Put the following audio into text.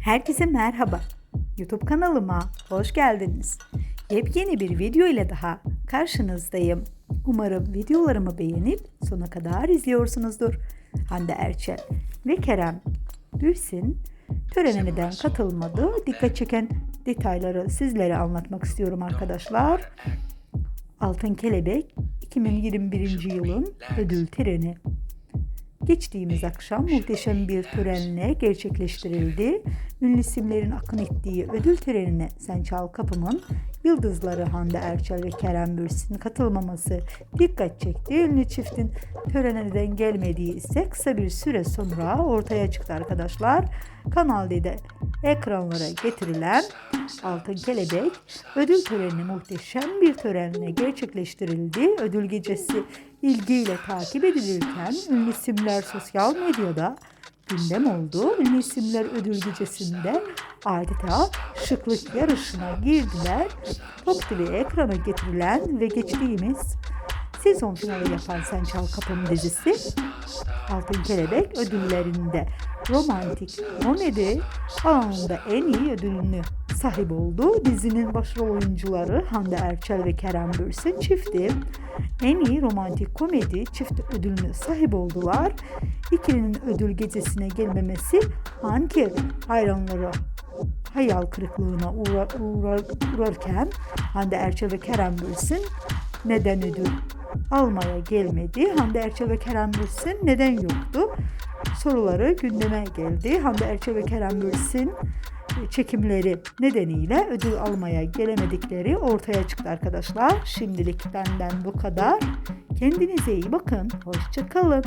Herkese merhaba. YouTube kanalıma hoş geldiniz. Yepyeni bir video ile daha karşınızdayım. Umarım videolarımı beğenip sona kadar izliyorsunuzdur. Hande Erçel ve Kerem Bürsin törene neden katılmadı? Dikkat çeken detayları sizlere anlatmak istiyorum arkadaşlar. Altın Kelebek 2021 yılın ödül töreni Geçtiğimiz akşam muhteşem bir törenle gerçekleştirildi. Ünlü isimlerin akın ettiği ödül törenine Sen Çal Kapım'ın yıldızları Hande Erçel ve Kerem Bürsin katılmaması dikkat çekti. Ünlü çiftin törene neden gelmediği ise kısa bir süre sonra ortaya çıktı arkadaşlar. Kanal D'de ekranlara getirilen Altın Kelebek ödül töreni muhteşem bir törenle gerçekleştirildi. Ödül gecesi ilgiyle takip edilirken ünlü isimler sosyal medyada gündem oldu. Ünlü isimler ödül gecesinde adeta şıklık yarışına girdiler. Pop TV ekrana getirilen ve geçtiğimiz sezon finali yapan Sen Çal Kapımı dizisi Altın Kelebek ödüllerinde romantik komedi alanında en iyi ödülünü sahip oldu. Dizinin başrol oyuncuları Hande Erçel ve Kerem Bürsin çifti en iyi romantik komedi çift ödülünü sahip oldular. İkilinin ödül gecesine gelmemesi Hanker hayranları hayal kırıklığına uğra, uğra, uğrarken Hande Erçel ve Kerem Bürsin neden ödül almaya gelmedi? Hande Erçel ve Kerem Bürsin neden yoktu? Soruları gündeme geldi. Hande Erçel ve Kerem Bürsin çekimleri nedeniyle ödül almaya gelemedikleri ortaya çıktı arkadaşlar. Şimdilik benden bu kadar. Kendinize iyi bakın. Hoşçakalın.